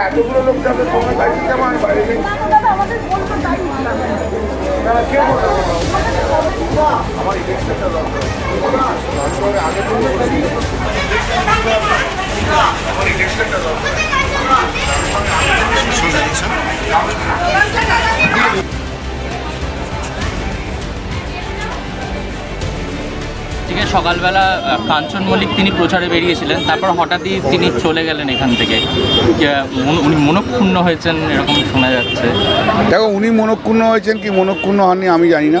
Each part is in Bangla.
এতগুলো লোক যাবে তোমার বাড়িতে যাব আমি বাইরে আমার ইলেকশনটা দরকার আমার ইলেকশনটা থেকে সকালবেলা কাঞ্চন মল্লিক তিনি প্রচারে বেরিয়েছিলেন, তারপর হঠাৎই তিনি চলে গেলেন এখান থেকে। উনি মনক্ষুণ্ণ হয়েছেন, এরকম শোনা যাচ্ছে। দেখো, উনি মনক্ষুণ্ণ হয়েছেন কি মনক্ষুণ্ণ হননি আমি জানি না।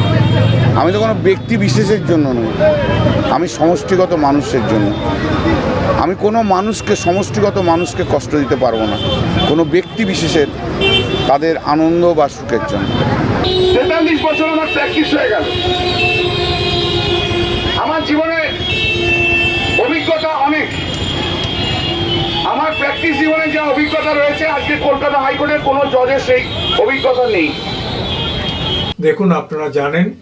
আমি তো কোনো ব্যক্তি বিশেষের জন্য নই। আমি সমষ্টিগত মানুষের জন্য। আমি কোনো মানুষকে সমষ্টিগত মানুষকে কষ্ট দিতে পারব না। কোনো ব্যক্তি বিশেষের তাদের আনন্দ বা সুখের জন্য। তেতাল্লিশ বছর আমার প্র্যাকটিস হয়ে গেল। আমার জীবনে অভিজ্ঞতা অনেক। আমার প্র্যাকটিস জীবনে যা অভিজ্ঞতা রয়েছে আজকে কলকাতা হাইকোর্টের কোনো জজের সেই অভিজ্ঞতা নেই। দেখুন আপনারা জানেন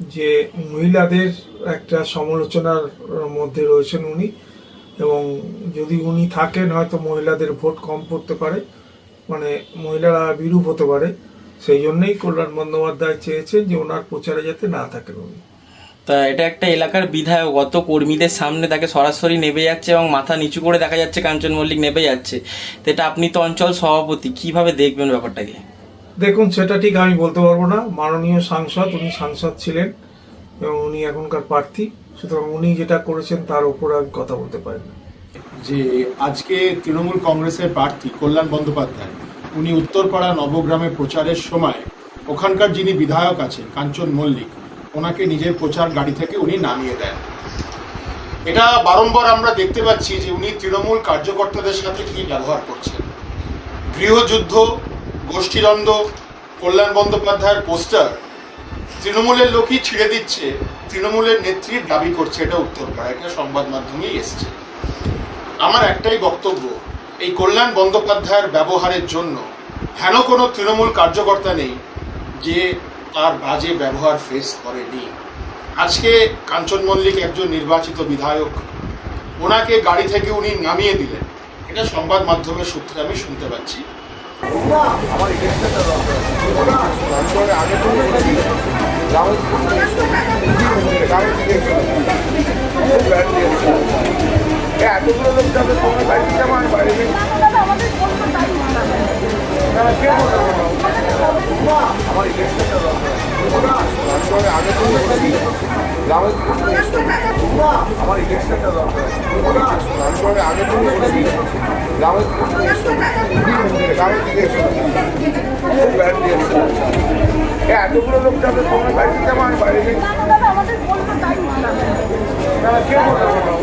যে মহিলাদের একটা সমালোচনার মধ্যে রয়েছেন উনি, এবং যদি উনি থাকেন, হয়তো মহিলাদের ভোট কম পড়তে পারে মানে মহিলারা বিরূপ হতে পারে। সেই জন্যই কল্যাণ বন্দ্যোপাধ্যায় চেয়েছেন যে ওনার প্রচারে যাতে না থাকেন উনি। তা এটা একটা এলাকার বিধায়ক, অত কর্মীদের সামনে তাকে সরাসরি নেবে যাচ্ছে এবং মাথা নিচু করে দেখা যাচ্ছে কাঞ্চন মল্লিক নেবে যাচ্ছে। তো এটা আপনি তো অঞ্চল সভাপতি, কীভাবে দেখবেন ব্যাপারটাকে? দেখুন, সেটা ঠিক আমি বলতে পারব না। মাননীয় সাংসদ, উনি সাংসদ ছিলেন এবং উনি এখনকার প্রার্থী। সুতরাং উনি যেটা করেছেন তার উপর আমি কথা বলতে পারি না। যে আজকে তৃণমূল কংগ্রেসের প্রার্থী কল্যাণ বন্দ্যোপাধ্যায়, উনি উত্তরপাড়া নবগ্রামে প্রচারের সময় ওখানকার যিনি বিধায়ক আছেন, কাঞ্চন মল্লিক, ওনাকে নিজের প্রচার গাড়ি থেকে উনি নামিয়ে দেন। এটা বারংবার আমরা দেখতে পাচ্ছি যে উনি তৃণমূল কার্যকর্তাদের সাথে কি ব্যবহার করছেন। গৃহযুদ্ধ গোষ্ঠীদ্বন্দ্ব, কল্যাণ বন্দ্যোপাধ্যায়ের পোস্টার, তৃণমূলের লোকই ছিঁড়ে দিচ্ছে, তৃণমূলের নেত্রীর দাবি করছে, এটা উত্তরপাড়া এটা সংবাদ মাধ্যমেই এসছে। আমার একটাই বক্তব্য, এই কল্যাণ বন্দ্যোপাধ্যায়ের ব্যবহারের জন্য হেন কোনো তৃণমূল কার্যকর্তা নেই যে তার বাজে ব্যবহার ফেস করেনি? আজকে কাঞ্চন মল্লিক একজন নির্বাচিত বিধায়ক, ওনাকে গাড়ি থেকে উনি নামিয়ে দিলেন। এটা সংবাদ মাধ্যমের সূত্রে আমি শুনতে পাচ্ছি। এতগুলো লোক যাবে তোমার বাড়িতে যাব আমি বাইরে আমার ইলেকশনটা দরকার। আগে বলেছি গ্রামের আমার ইলেকশনটা দরকার তারপরে আগে থেকে গ্রামের গ্রামের দিয়েছে এতগুলো লোক যাবে তোমার বাড়িতে যাব আমি বাইরে নেই? তারা কে বলবে